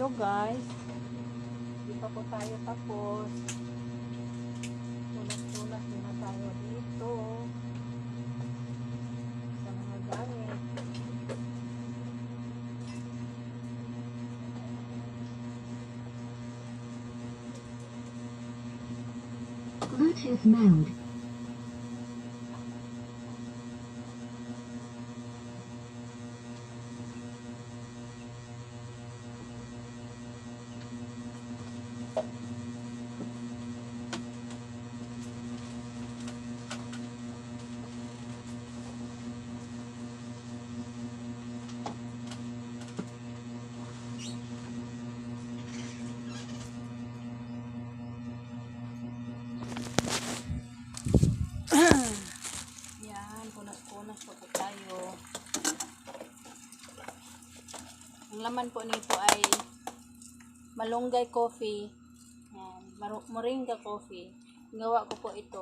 Hello guys. Hindi pa po tayo tapos. Tulas-tulas muna tayo dito. Sa mga gamit. Bluetooth mode. Laman po nito ay malunggay coffee. Yan, moringa coffee. Gawa ko po ito.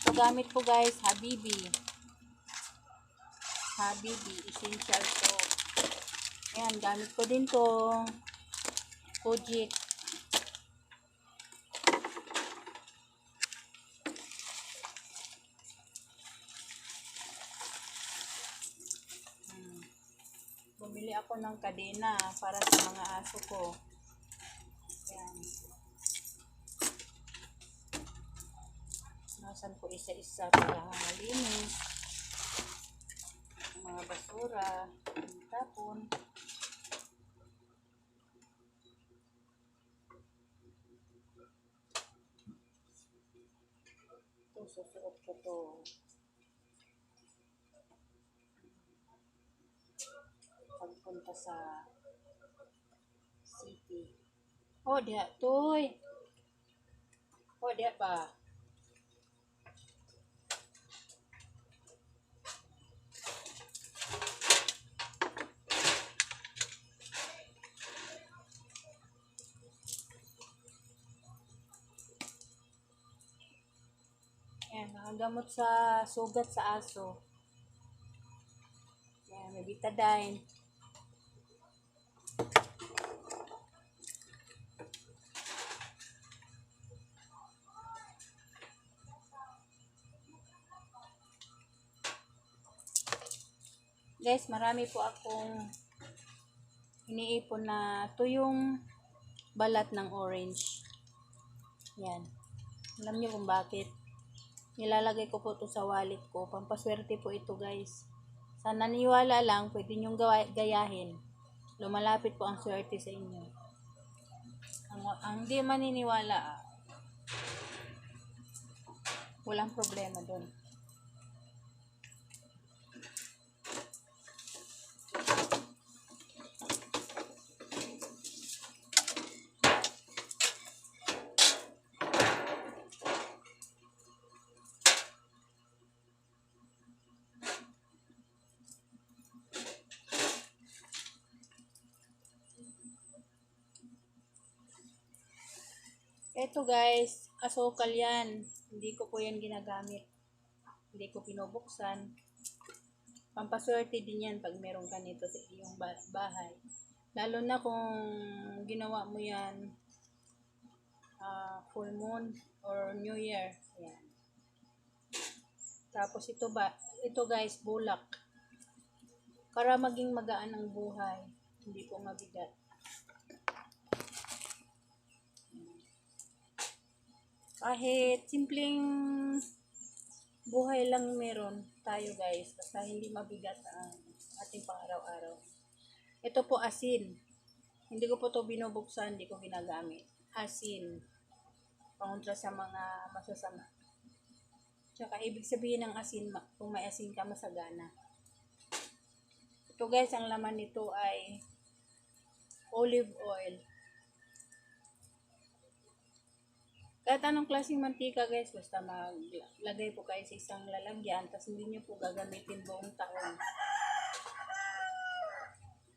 So, gamit ko guys, Habibi. Habibi, essential to. Ayan, gamit ko din to. Kojic. Bumili ako ng kadena para sa mga aso ko. Yan. Nasan ko isa-isa para malinis. Mga basura. Tapon. Susuot ko to. Pagpunta sa city. Oh, diha toy. Oh, diha ba? Yan, mga gamot sa sugat sa aso. Yan, may betadine. Guys, marami po akong iniipon na tuyong balat ng orange. Yan. Alam niyo kung bakit. Nilalagay ko po to sa wallet ko. Pampaswerte po ito guys. Sa naniwala lang, pwede niyong gawa- gayahin. Lumalapit po ang swerte sa inyo. Ang, ang di maniniwala, ah, walang problema doon. Ito guys, asukal yan. Hindi ko po yan ginagamit. Hindi ko pinubuksan. Pampaswerte din yan pag meron ka nito sa iyong ba- bahay. Lalo na kung ginawa mo yan ah, full moon or new year. Yan. Tapos ito ba, ito guys, bulak. Para maging magaan ang buhay. Hindi po mabigat. Kahit simpleng buhay lang meron tayo guys basta hindi mabigat ang ating pang-araw-araw. Ito po asin. Hindi ko po to binubuksan hindi ko ginagamit. Asin. Pangontra sa mga masasama. Tsaka ibig sabihin ng asin kung may asin ka masagana. Ito guys ang laman nito ay olive oil Kahit anong klaseng mantika guys, basta maglagay po kayo sa isang lalagyan, tapos hindi nyo po gagamitin buong taon.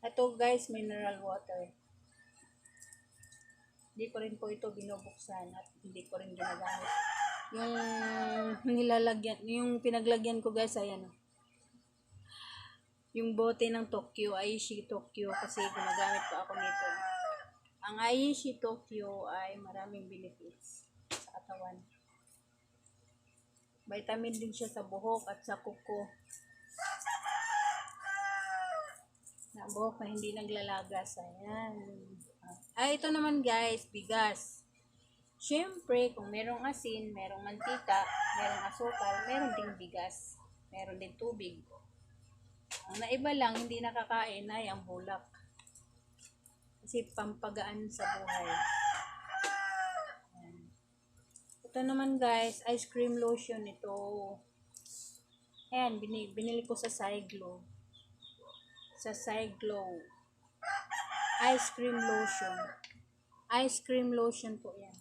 Ito guys, mineral water. Hindi ko rin po ito binubuksan at hindi ko rin ginagamit. Yung nilalagyan, yung pinaglagyan ko guys, ayan. oh. yung bote ng Tokyo, Aishi Tokyo, kasi gumagamit pa ako nito. Ang Aishi Tokyo ay maraming benefits sa katawan. Vitamin din siya sa buhok at sa kuko. Na buhok na hindi naglalagas. Ayan. Ah, ito naman guys, bigas. Siyempre, kung merong asin, merong mantika, merong asukal, meron ding bigas. Meron din tubig. Ang naiba lang, hindi nakakain ay ang bulak. Kasi pampagaan sa buhay. Ito naman guys, ice cream lotion ito. Ayan, binili, binili ko sa Siglo. Sa Siglo. Ice cream lotion. Ice cream lotion po yan.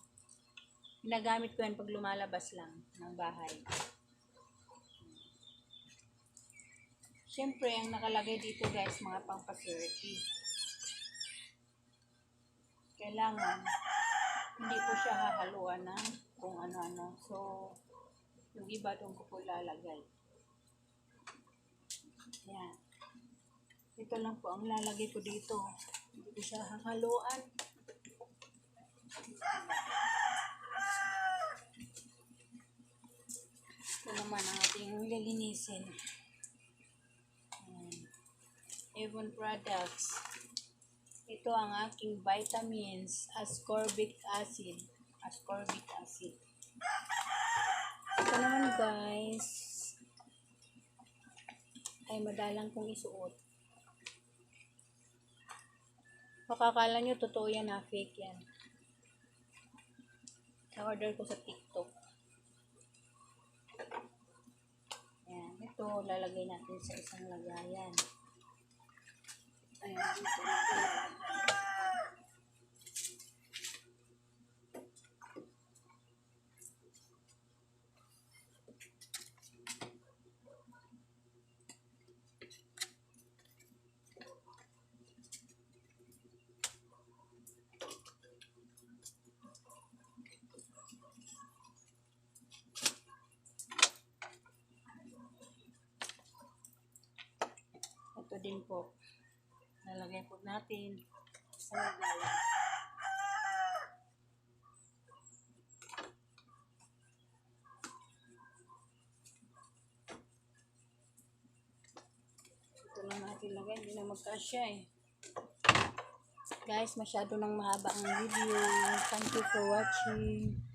Ginagamit ko yan pag lumalabas lang ng bahay. Siyempre, ang nakalagay dito guys, mga pampaswerte. Kailangan, hindi po siya hahaluan ng kung ano-ano. So, yung iba doon ko po lalagay. Yan. Ito lang po ang lalagay ko dito. Hindi ko siya hahaluan. Ito naman ang ating lilinisin. Ayan. Avon Products. Ito ang aking vitamins, ascorbic acid. Ascorbic acid. Ito naman guys, ay madalang kong isuot. Makakala nyo, totoo yan na fake yan. Na-order ko sa TikTok. Ayan, ito lalagay natin sa isang lagayan. Ayan, ito natin Ito din po. Lalagay po natin sa lagayan. Ito lang natin lagay. Hindi na magkasya eh. Guys, masyado nang mahaba ang video. Thank you for watching.